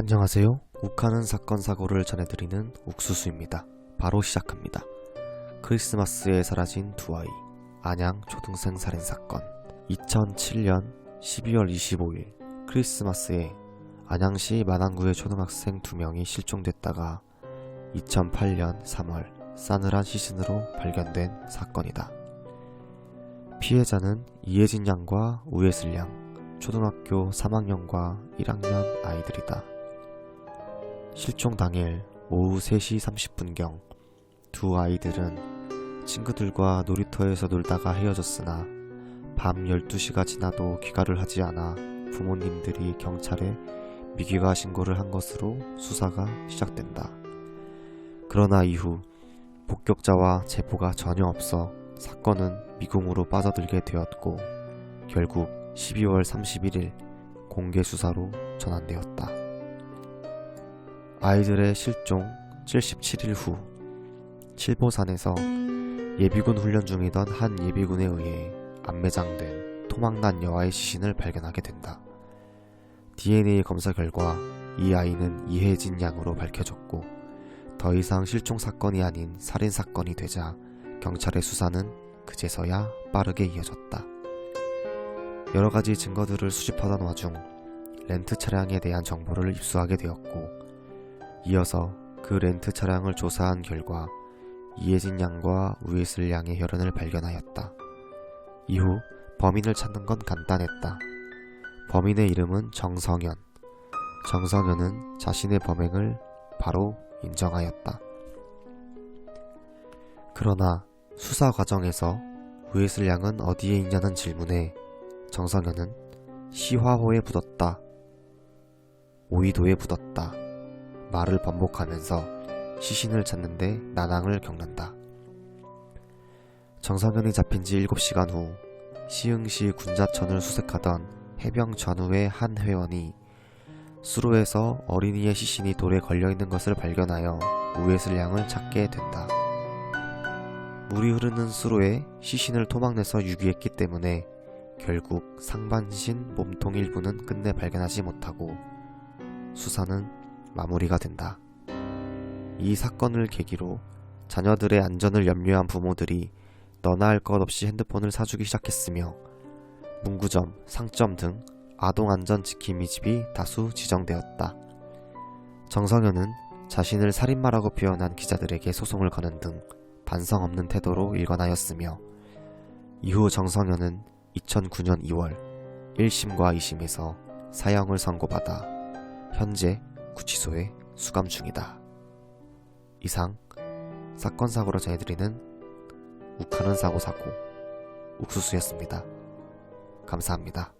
안녕하세요. 욱하는 사건 사고를 전해드리는 욱수수입니다. 바로 시작합니다. 크리스마스에 사라진 두 아이 안양 초등생 살인 사건 2007년 12월 25일 크리스마스에 안양시 만안구의 초등학생 두 명이 실종됐다가 2008년 3월 싸늘한 시신으로 발견된 사건이다. 피해자는 이혜진 양과 우예슬 양, 초등학교 3학년과 1학년 아이들이다. 실종 당일 오후 3시 30분경 두 아이들은 친구들과 놀이터에서 놀다가 헤어졌으나 밤 12시가 지나도 귀가를 하지 않아 부모님들이 경찰에 미귀가 신고를 한 것으로 수사가 시작된다. 그러나 이후 목격자와 제보가 전혀 없어 사건은 미궁으로 빠져들게 되었고 결국 12월 31일 공개 수사로 전환되었다. 아이들의 실종 77일 후 칠보산에서 예비군 훈련 중이던 한 예비군에 의해 안매장된 토막난 여아의 시신을 발견하게 된다. DNA 검사 결과 이 아이는 이혜진 양으로 밝혀졌고 더 이상 실종 사건이 아닌 살인 사건이 되자 경찰의 수사는 그제서야 빠르게 이어졌다. 여러 가지 증거들을 수집하던 와중 렌트 차량에 대한 정보를 입수하게 되었고 이어서 그 렌트 차량을 조사한 결과 이혜진 양과 우예슬 양의 혈흔을 발견하였다. 이후 범인을 찾는 건 간단했다. 범인의 이름은 정성현. 정성현은 자신의 범행을 바로 인정하였다. 그러나 수사 과정에서 우예슬 양은 어디에 있냐는 질문에 정성현은 시화호에 묻었다. 오이도에 묻었다. 말을 반복하면서 시신을 찾는데 난항을 겪는다. 정성현이 잡힌 지 7시간 후 시흥시 군자천을 수색하던 해병 전우의 한 회원이 수로에서 어린이의 시신이 돌에 걸려있는 것을 발견하여 우에슬 양을 찾게 된다. 물이 흐르는 수로에 시신을 토막내서 유기했기 때문에 결국 상반신 몸통 일부는 끝내 발견하지 못하고 수사는 마무리가 된다. 이 사건을 계기로 자녀들의 안전을 염려한 부모들이 너나 할 것 없이 핸드폰을 사주기 시작했으며 문구점, 상점 등 아동 안전 지킴이 집이 다수 지정되었다. 정성현은 자신을 살인마라고 표현한 기자들에게 소송을 거는 등 반성 없는 태도로 일관하였으며 이후 정성현은 2009년 2월 1심과 2심에서 사형을 선고받아 현재 구치소에 수감 중이다. 이상 사건 사고로 전해드리는 욱하는 사고 사고 욱수수였습니다. 감사합니다.